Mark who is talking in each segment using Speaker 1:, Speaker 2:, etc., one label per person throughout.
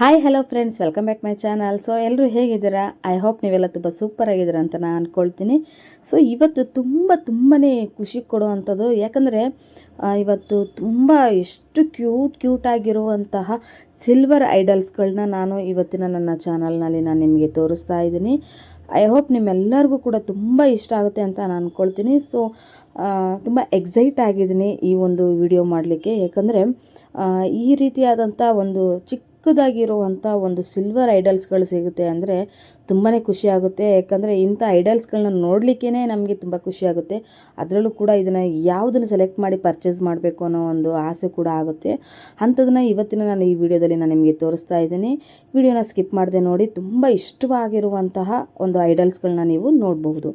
Speaker 1: Hi hello friends welcome back my channel so ಎಲ್ಲರೂ ಹೇಗಿದ್ದೀರಾ? I hope ನೀವೆಲ್ಲ ತುಂಬ ಸೂಪರ್ ಆಗಿದ್ದೀರಾ ಅಂತ ನಾನು ಅಂದ್ಕೊಳ್ತೀನಿ ಸೊ ಇವತ್ತು ತುಂಬ ತುಂಬಾ ಖುಷಿ ಕೊಡುವಂಥದ್ದು, ಯಾಕಂದರೆ ಇವತ್ತು ತುಂಬ ಎಷ್ಟು ಕ್ಯೂಟ್ ಕ್ಯೂಟ್ ಆಗಿರುವಂತಹ ಸಿಲ್ವರ್ ಐಡಲ್ಸ್ಗಳನ್ನ ನಾನು ಇವತ್ತಿನ ನನ್ನ ಚಾನಲ್ನಲ್ಲಿ ನಾನು ನಿಮಗೆ ತೋರಿಸ್ತಾ ಇದ್ದೀನಿ. ಐ ಹೋಪ್ ನಿಮ್ಮೆಲ್ಲರಿಗೂ ಕೂಡ ತುಂಬ ಇಷ್ಟ ಆಗುತ್ತೆ ಅಂತ ನಾನು ಅಂದ್ಕೊಳ್ತೀನಿ ಸೊ ತುಂಬ ಎಕ್ಸೈಟ್ ಆಗಿದ್ದೀನಿ ಈ ಒಂದು ವಿಡಿಯೋ ಮಾಡಲಿಕ್ಕೆ. ಯಾಕಂದರೆ ಈ ರೀತಿಯಾದಂಥ ಒಂದು ಚಿಕ್ಕ ಚಿಕ್ಕದಾಗಿರುವಂಥ ಒಂದು ಸಿಲ್ವರ್ ಐಡಲ್ಸ್ಗಳು ಸಿಗುತ್ತೆ ಅಂದರೆ ತುಂಬಾ ಖುಷಿಯಾಗುತ್ತೆ. ಯಾಕಂದರೆ ಇಂಥ ಐಡಲ್ಸ್ಗಳನ್ನ ನೋಡಲಿಕ್ಕೇ ನಮಗೆ ತುಂಬ ಖುಷಿಯಾಗುತ್ತೆ. ಅದರಲ್ಲೂ ಕೂಡ ಇದನ್ನು ಯಾವುದನ್ನು ಸೆಲೆಕ್ಟ್ ಮಾಡಿ ಪರ್ಚೇಸ್ ಮಾಡಬೇಕು ಅನ್ನೋ ಒಂದು ಆಸೆ ಕೂಡ ಆಗುತ್ತೆ. ಅಂಥದನ್ನ ಇವತ್ತಿನ ನಾನು ಈ ವಿಡಿಯೋದಲ್ಲಿ ನಾನು ನಿಮಗೆ ತೋರಿಸ್ತಾ ಇದ್ದೀನಿ. ವಿಡಿಯೋನ ಸ್ಕಿಪ್ ಮಾಡದೆ ನೋಡಿ, ತುಂಬ ಇಷ್ಟವಾಗಿರುವಂತಹ ಒಂದು ಐಡಲ್ಸ್ಗಳನ್ನ ನೀವು ನೋಡಬಹುದು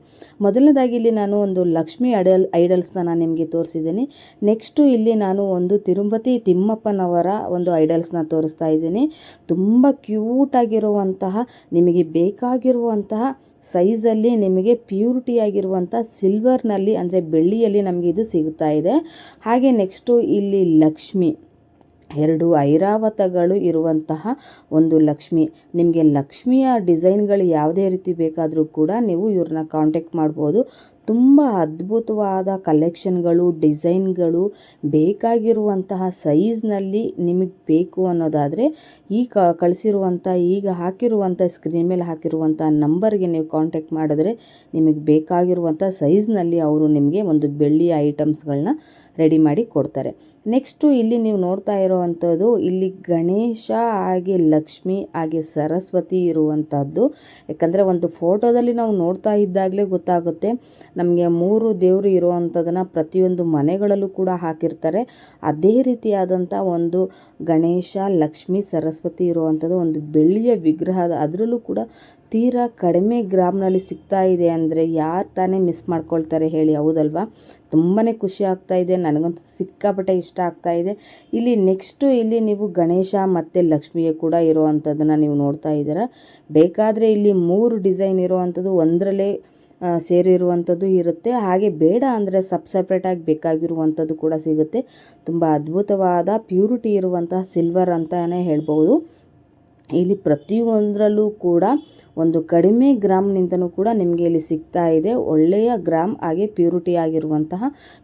Speaker 1: ಮೊದಲನೇದಾಗಿ ಇಲ್ಲಿ ನಾನು ಒಂದು ಲಕ್ಷ್ಮಿ ಐಡಲ್, ಐಡಲ್ಸ್ನ ನಾನು ನಿಮಗೆ ತೋರಿಸಿದ್ದೀನಿ. ನೆಕ್ಸ್ಟು ಇಲ್ಲಿ ನಾನು ಒಂದು ತಿರುಪತಿ ತಿಮ್ಮಪ್ಪನವರ ಒಂದು ಐಡಲ್ಸ್ನ ತೋರಿಸ್ತಾ ಇದ್ದೀನಿ. ತುಂಬ ಕ್ಯೂಟಾಗಿರುವಂತಹ ನಿಮಗೆ ಬೇಕಾಗಿರುವಂತಹ ಸೈಜಲ್ಲಿ ನಿಮಗೆ ಪ್ಯೂರಿಟಿ ಆಗಿರುವಂಥ ಸಿಲ್ವರ್ನಲ್ಲಿ ಅಂದರೆ ಬೆಳ್ಳಿಯಲ್ಲಿ ನಮಗೆ ಇದು ಸಿಗ್ತಾ ಇದೆ. ಹಾಗೆ ನೆಕ್ಸ್ಟು ಇಲ್ಲಿ ಲಕ್ಷ್ಮಿ. ಎರಡು ಐರಾವತಗಳು ಇರುವಂತಹ ಒಂದು ಲಕ್ಷ್ಮಿ. ನಿಮಗೆ ಲಕ್ಷ್ಮಿಯ ಡಿಸೈನ್ಗಳು ಯಾವುದೇ ರೀತಿ ಬೇಕಾದರೂ ಕೂಡ ನೀವು ಇವ್ರನ್ನ ಕಾಂಟ್ಯಾಕ್ಟ್ ಮಾಡ್ಬೋದು. ತುಂಬ ಅದ್ಭುತವಾದ ಕಲೆಕ್ಷನ್ಗಳು ಡಿಸೈನ್ಗಳು ಬೇಕಾಗಿರುವಂತಹ ಸೈಜ್ನಲ್ಲಿ ನಿಮಗೆ ಬೇಕು ಅನ್ನೋದಾದರೆ ಈ ಕ ಕಳಿಸಿರುವಂಥ ಈಗ ಹಾಕಿರುವಂಥ ಸ್ಕ್ರೀನ್ ಮೇಲೆ ಹಾಕಿರುವಂಥ ನಂಬರ್ಗೆ ನೀವು ಕಾಂಟ್ಯಾಕ್ಟ್ ಮಾಡಿದ್ರೆ ನಿಮಗೆ ಬೇಕಾಗಿರುವಂಥ ಸೈಜ್ನಲ್ಲಿ ಅವರು ನಿಮಗೆ ಒಂದು ಬೆಳ್ಳಿಯ ಐಟಮ್ಸ್ಗಳನ್ನ ರೆಡಿ ಮಾಡಿ ಕೊಡ್ತಾರೆ. ನೆಕ್ಸ್ಟು ಇಲ್ಲಿ ನೀವು ನೋಡ್ತಾ ಇರೋವಂಥದ್ದು ಇಲ್ಲಿ ಗಣೇಶ ಹಾಗೆ ಲಕ್ಷ್ಮಿ ಹಾಗೆ ಸರಸ್ವತಿ ಇರುವಂಥದ್ದು ಯಾಕಂದರೆ ಒಂದು ಫೋಟೋದಲ್ಲಿ ನಾವು ನೋಡ್ತಾ ಇದ್ದಾಗಲೇ ಗೊತ್ತಾಗುತ್ತೆ. ನಮಗೆ ಮೂರು ದೇವರು ಇರುವಂಥದ್ದನ್ನು ಪ್ರತಿಯೊಂದು ಮನೆಗಳಲ್ಲೂ ಕೂಡ ಹಾಕಿರ್ತಾರೆ. ಅದೇ ರೀತಿಯಾದಂಥ ಒಂದು ಗಣೇಶ, ಲಕ್ಷ್ಮಿ, ಸರಸ್ವತಿ ಇರುವಂಥದ್ದು ಒಂದು ಬೆಳ್ಳಿಯ ವಿಗ್ರಹ ಅದರಲ್ಲೂ ಕೂಡ ತೀರಾ ಕಡಿಮೆ ಗ್ರಾಮ್ನಲ್ಲಿ ಸಿಗ್ತಾ ಇದೆ ಅಂದರೆ ಯಾರು ತಾನೇ ಮಿಸ್ ಮಾಡ್ಕೊಳ್ತಾರೆ ಹೇಳಿ ಹೌದಲ್ವಾ? ತುಂಬಾ ಖುಷಿ ಆಗ್ತಾ ಇದೆ, ನನಗಂತೂ ಸಿಕ್ಕಾಪಟ್ಟೆ ಇಷ್ಟ ಆಗ್ತಾ ಇದೆ. ಇಲ್ಲಿ ನೆಕ್ಸ್ಟು ಇಲ್ಲಿ ನೀವು ಗಣೇಶ ಮತ್ತು ಲಕ್ಷ್ಮಿಯ ಕೂಡ ಇರುವಂಥದ್ದನ್ನು ನೀವು ನೋಡ್ತಾ ಇದ್ದೀರಾ. ಬೇಕಾದರೆ ಇಲ್ಲಿ ಮೂರು ಡಿಸೈನ್ ಇರುವಂಥದ್ದು ಒಂದರಲ್ಲೇ ಸೇರಿರುವಂಥದ್ದು ಇರುತ್ತೆ. ಹಾಗೆ ಬೇಡ ಅಂದರೆ ಸಬ್ ಸಪ್ರೇಟಾಗಿ ಬೇಕಾಗಿರುವಂಥದ್ದು ಕೂಡ ಸಿಗುತ್ತೆ. ತುಂಬ ಅದ್ಭುತವಾದ ಪ್ಯೂರಿಟಿ ಇರುವಂತಹ ಸಿಲ್ವರ್ ಅಂತಲೇ ಹೇಳ್ಬೋದು ಇಲ್ಲಿ ಪ್ರತಿಯೊಂದರಲ್ಲೂ ಕೂಡ ಒಂದು ಕಡಿಮೆ ಗ್ರಾಮ್ನಿಂದನೂ ಕೂಡ ನಿಮಗೆ ಇಲ್ಲಿ ಸಿಗ್ತಾ ಇದೆ. ಒಳ್ಳೆಯ ಗ್ರಾಮ್ ಹಾಗೆ ಪ್ಯೂರಿಟಿ ಆಗಿರುವಂತಹ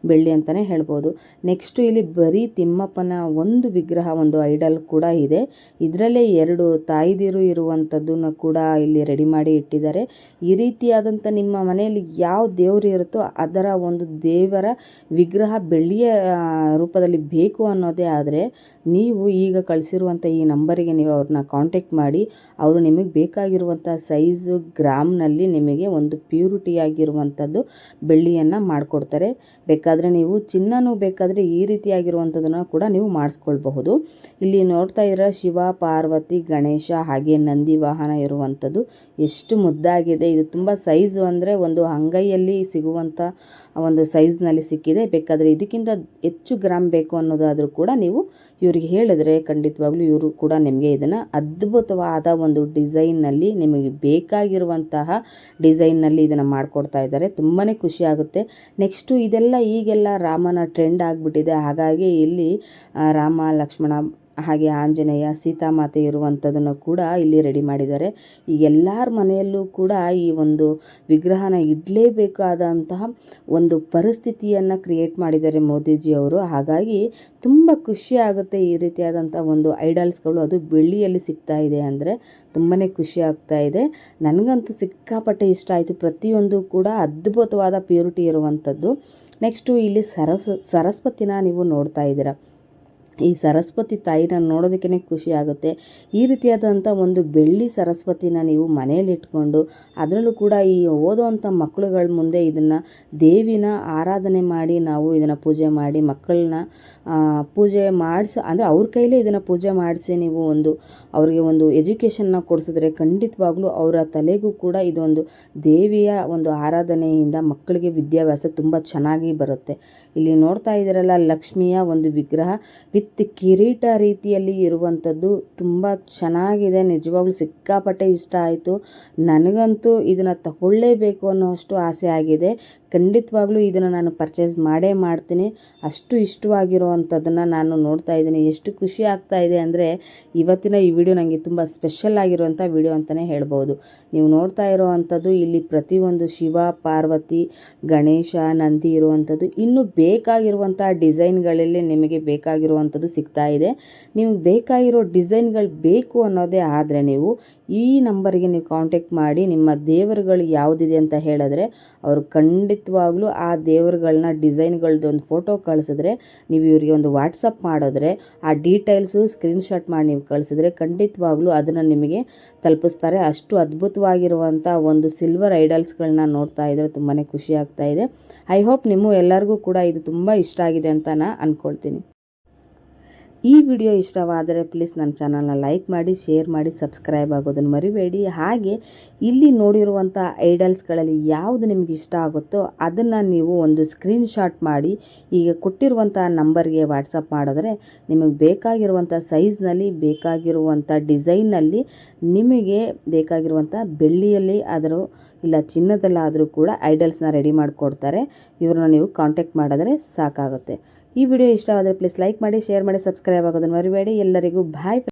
Speaker 1: ಬೆಳ್ಳಿ ಅಂತಲೇ ಹೇಳ್ಬೋದು. ನೆಕ್ಸ್ಟು ಇಲ್ಲಿ ಬರೀ ತಿಮ್ಮಪ್ಪನ ಒಂದು ವಿಗ್ರಹ, ಒಂದು ಐಡಲ್ ಕೂಡ ಇದೆ. ಇದರಲ್ಲೇ ಎರಡು ತಾಯಿದಿರು ಇರುವಂಥದ್ದನ್ನು ಕೂಡ ಇಲ್ಲಿ ರೆಡಿ ಮಾಡಿ ಇಟ್ಟಿದ್ದಾರೆ. ಈ ರೀತಿಯಾದಂಥ ನಿಮ್ಮ ಮನೆಯಲ್ಲಿ ಯಾವ ದೇವರು ಇರುತ್ತೋ ಅದರ ಒಂದು ದೇವರ ವಿಗ್ರಹ ಬೆಳ್ಳಿಯ ರೂಪದಲ್ಲಿ ಬೇಕು ಅನ್ನೋದೇ ಆದರೆ ನೀವು ಈಗ ಕಳಿಸಿರುವಂಥ ಈ ನಂಬರಿಗೆ ನೀವು ಅವ್ರನ್ನ ಕಾಂಟ್ಯಾಕ್ಟ್ ಮಾಡಿ, ಅವರು ನಿಮಗೆ ಬೇಕಾಗಿರುವಂಥ ಸೈಜು ಗ್ರಾಮ್ನಲ್ಲಿ ನಿಮಗೆ ಒಂದು ಪ್ಯೂರಿಟಿಯಾಗಿರುವಂಥದ್ದು ಬೆಳ್ಳಿಯನ್ನು ಮಾಡಿಕೊಡ್ತಾರೆ. ಬೇಕಾದರೆ ನೀವು ಚಿನ್ನನೂ ಬೇಕಾದರೆ ಈ ರೀತಿಯಾಗಿರುವಂಥದ್ದನ್ನು ಕೂಡ ನೀವು ಮಾಡಿಸ್ಕೊಳ್ಬಹುದು. ಇಲ್ಲಿ ನೋಡ್ತಾ ಇರೋ ಶಿವ, ಪಾರ್ವತಿ, ಗಣೇಶ ಹಾಗೆ ನಂದಿ ವಾಹನ ಇರುವಂಥದ್ದು ಎಷ್ಟು ಮುದ್ದಾಗಿದೆ. ಇದು ತುಂಬ ಸೈಜು ಅಂದರೆ ಒಂದು ಅಂಗೈಯಲ್ಲಿ ಸಿಗುವಂಥ ಒಂದು ಸೈಜ್ನಲ್ಲಿ ಸಿಕ್ಕಿದೆ. ಬೇಕಾದರೆ ಇದಕ್ಕಿಂತ ಹೆಚ್ಚು ಗ್ರಾಮ್ ಬೇಕು ಅನ್ನೋದಾದರೂ ಕೂಡ ನೀವು ಇವರಿಗೆ ಹೇಳಿದ್ರೆ ಖಂಡಿತವಾಗ್ಲೂ ಇವರು ಕೂಡ ನಿಮಗೆ ಇದನ್ನು ಅದ್ಭುತವಾದ ಒಂದು ಡಿಸೈನ್ನಲ್ಲಿ ನಿಮಗೆ ಬೇಕಾಗಿರುವಂತಹ ಡಿಸೈನ್ನಲ್ಲಿ ಇದನ್ನು ಮಾಡಿಕೊಡ್ತಾ ಇದ್ದಾರೆ. ತುಂಬಾ ಖುಷಿ ಆಗುತ್ತೆ. ನೆಕ್ಸ್ಟು ಇದೆಲ್ಲ ಈಗೆಲ್ಲ ರಾಮನ ಟ್ರೆಂಡ್ ಆಗಿಬಿಟ್ಟಿದೆ. ಹಾಗಾಗಿ ಇಲ್ಲಿ ರಾಮ, ಲಕ್ಷ್ಮಣ ಹಾಗೆ ಆಂಜನೇಯ, ಸೀತಾಮಾತೆ ಇರುವಂಥದ್ದನ್ನು ಕೂಡ ಇಲ್ಲಿ ರೆಡಿ ಮಾಡಿದ್ದಾರೆ. ಈಗ ಎಲ್ಲರ ಮನೆಯಲ್ಲೂ ಕೂಡ ಈ ಒಂದು ವಿಗ್ರಹನ ಇಡಲೇಬೇಕಾದಂತಹ ಒಂದು ಪರಿಸ್ಥಿತಿಯನ್ನು ಕ್ರಿಯೇಟ್ ಮಾಡಿದ್ದಾರೆ ಮೋದಿಜಿಯವರು ಹಾಗಾಗಿ ತುಂಬ ಖುಷಿ ಆಗುತ್ತೆ ಈ ರೀತಿಯಾದಂಥ ಒಂದು ಐಡಲ್ಸ್ಗಳು. ಅದು ಬೆಳ್ಳಿಯಲ್ಲಿ ಸಿಗ್ತಾ ಇದೆ ಅಂದರೆ ತುಂಬಾ ಖುಷಿ ಆಗ್ತಾ ಇದೆ. ನನಗಂತೂ ಸಿಕ್ಕಾಪಟ್ಟೆ ಇಷ್ಟ ಆಯಿತು. ಪ್ರತಿಯೊಂದು ಕೂಡ ಅದ್ಭುತವಾದ ಪ್ಯೂರಿಟಿ ಇರುವಂಥದ್ದು. ನೆಕ್ಸ್ಟು ಇಲ್ಲಿ ಸರಸ್, ಸರಸ್ವತಿನ ನೀವು ನೋಡ್ತಾ ಇದ್ದೀರಾ. ಈ ಸರಸ್ವತಿ ತಾಯಿನ ನೋಡೋದಕ್ಕೇ ಖುಷಿ ಆಗುತ್ತೆ. ಈ ರೀತಿಯಾದಂಥ ಒಂದು ಬೆಳ್ಳಿ ಸರಸ್ವತಿನ ನೀವು ಮನೆಯಲ್ಲಿ ಇಟ್ಕೊಂಡು, ಅದರಲ್ಲೂ ಕೂಡ ಈ ಓದೋವಂಥ ಮಕ್ಕಳುಗಳ ಮುಂದೆ ಇದನ್ನು ದೇವಿನ ಆರಾಧನೆ ಮಾಡಿ ನಾವು ಇದನ್ನು ಪೂಜೆ ಮಾಡಿ ಮಕ್ಕಳನ್ನ ಪೂಜೆ ಮಾಡಿಸಿ, ಅಂದರೆ ಅವ್ರ ಕೈಲೇ ಇದನ್ನು ಪೂಜೆ ಮಾಡಿಸಿ ನೀವು ಒಂದು ಅವರಿಗೆ ಒಂದು ಎಜುಕೇಷನ್ನ ಕೊಡಿಸಿದ್ರೆ ಖಂಡಿತವಾಗ್ಲೂ ಅವರ ತಲೆಗೂ ಕೂಡ ಇದೊಂದು ದೇವಿಯ ಒಂದು ಆರಾಧನೆಯಿಂದ ಮಕ್ಕಳಿಗೆ ವಿದ್ಯಾಭ್ಯಾಸ ತುಂಬ ಚೆನ್ನಾಗಿ ಬರುತ್ತೆ. ಇಲ್ಲಿ ನೋಡ್ತಾ ಇದ್ದೀರಲ್ಲ ಲಕ್ಷ್ಮಿಯ ಒಂದು ವಿಗ್ರಹ. ವಿತ್ ಕಿರೀಟ ರೀತಿಯಲ್ಲಿ ಇರುವಂಥದ್ದು ತುಂಬ ಚೆನ್ನಾಗಿದೆ. ನಿಜವಾಗ್ಲೂ ಸಿಕ್ಕಾಪಟ್ಟೆ ಇಷ್ಟ ಆಯಿತು. ನನಗಂತೂ ಇದನ್ನು ತಗೊಳ್ಳೇಬೇಕು ಅನ್ನೋಷ್ಟು ಆಸೆ ಆಗಿದೆ. ಖಂಡಿತವಾಗ್ಲೂ ಇದನ್ನು ನಾನು ಪರ್ಚೇಸ್ ಮಾಡೇ ಮಾಡ್ತೀನಿ. ಅಷ್ಟು ಇಷ್ಟವಾಗಿರೋ ಅಂಥದ್ದನ್ನು ನಾನು ನೋಡ್ತಾ ಇದ್ದೀನಿ. ಎಷ್ಟು ಖುಷಿ ಆಗ್ತಾ ಇದೆ ಅಂದರೆ ಇವತ್ತಿನ ಈ ವಿಡಿಯೋ ನನಗೆ ತುಂಬ ಸ್ಪೆಷಲ್ ಆಗಿರುವಂಥ ವಿಡಿಯೋ ಅಂತಲೇ ಹೇಳ್ಬೋದು. ನೀವು ನೋಡ್ತಾ ಇರೋವಂಥದ್ದು ಇಲ್ಲಿ ಪ್ರತಿಯೊಂದು ಶಿವ, ಪಾರ್ವತಿ, ಗಣೇಶ, ನಂದಿ ಇರುವಂಥದ್ದು ಇನ್ನು ಬೇಕಾಗಿರುವಂಥ ಡಿಸೈನ್ಗಳಲ್ಲಿ ನಿಮಗೆ ಬೇಕಾಗಿರುವಂಥದ್ದು ಸಿಗ್ತಾ ಇದೆ. ನಿಮಗೆ ಬೇಕಾಗಿರೋ ಡಿಸೈನ್ಗಳು ಬೇಕು ಅನ್ನೋದೇ ಆದರೆ ನೀವು ಈ ನಂಬರಿಗೆ ನೀವು ಕಾಂಟ್ಯಾಕ್ಟ್ ಮಾಡಿ ನಿಮ್ಮ ದೇವರುಗಳು ಯಾವುದಿದೆ ಅಂತ ಹೇಳಿದ್ರೆ ಅವರು ಖಂಡಿತವಾಗ್ಲೂ ಆ ದೇವರುಗಳನ್ನ ಡಿಸೈನ್ಗಳದ್ದು ಒಂದು ಫೋಟೋ ಕಳಿಸಿದ್ರೆ ನೀವು ಇವರಿಗೆ ಒಂದು ವಾಟ್ಸಪ್ ಮಾಡಿದ್ರೆ ಆ ಡೀಟೇಲ್ಸು ಸ್ಕ್ರೀನ್ಶಾಟ್ ಮಾಡಿ ನೀವು ಕಳಿಸಿದ್ರೆ ಖಂಡಿತವಾಗ್ಲೂ ಅದನ್ನು ನಿಮಗೆ ತಲುಪಿಸ್ತಾರೆ. ಅಷ್ಟು ಅದ್ಭುತವಾಗಿರುವಂಥ ಒಂದು ಸಿಲ್ವರ್ ಐಡಲ್ಸ್ಗಳನ್ನ ನೋಡ್ತಾ ಇದ್ದರೆ ತುಂಬಾ ಖುಷಿ ಆಗ್ತಾ ಇದೆ. ಐ ಹೋಪ್ ನಿಮ್ಮ ಎಲ್ಲರಿಗೂ ಕೂಡ ಇದು ತುಂಬ ಇಷ್ಟ ಆಗಿದೆ ಅಂತ ನಾನು ಅಂದ್ಕೊಳ್ತೀನಿ ಈ ವಿಡಿಯೋ ಇಷ್ಟವಾದರೆ ಪ್ಲೀಸ್ ನನ್ನ ಚಾನಲ್ನ ಲೈಕ್ ಮಾಡಿ, ಶೇರ್ ಮಾಡಿ, ಸಬ್ಸ್ಕ್ರೈಬ್ ಆಗೋದನ್ನು ಮರಿಬೇಡಿ. ಹಾಗೆ ಇಲ್ಲಿ ನೋಡಿರುವಂಥ ಐಡಲ್ಸ್ಗಳಲ್ಲಿ ಯಾವುದು ನಿಮ್ಗೆ ಇಷ್ಟ ಆಗುತ್ತೋ ಅದನ್ನು ನೀವು ಒಂದು ಸ್ಕ್ರೀನ್ಶಾಟ್ ಮಾಡಿ, ಈಗ ಕೊಟ್ಟಿರುವಂಥ ನಂಬರ್ಗೆ ವಾಟ್ಸಪ್ ಮಾಡಿದ್ರೆ ನಿಮಗೆ ಬೇಕಾಗಿರುವಂಥ ಸೈಜ್ನಲ್ಲಿ, ಬೇಕಾಗಿರುವಂಥ ಡಿಸೈನ್ನಲ್ಲಿ ನಿಮಗೆ ಬೇಕಾಗಿರುವಂಥ ಬೆಳ್ಳಿಯಲ್ಲಿ ಆದರೂ ಇಲ್ಲ ಚಿನ್ನದಲ್ಲಾದರೂ ಕೂಡ ಐಡಲ್ಸ್ನ ರೆಡಿ ಮಾಡಿಕೊಡ್ತಾರೆ. ಇವ್ರನ್ನ ನೀವು ಕಾಂಟ್ಯಾಕ್ಟ್ ಮಾಡಿದ್ರೆ ಸಾಕಾಗುತ್ತೆ. ಈ ವಿಡಿಯೋ ಇಷ್ಟವಾದರೆ ಪ್ಲೀಸ್ ಲೈಕ್ ಮಾಡಿ ಶೇರ್ ಮಾಡಿ ಸಬ್ಸ್ಕ್ರೈಬ್ ಆಗೋದನ್ನು ಮರಿಬೇಡಿ. ಎಲ್ಲರಿಗೂ ಬಾಯ್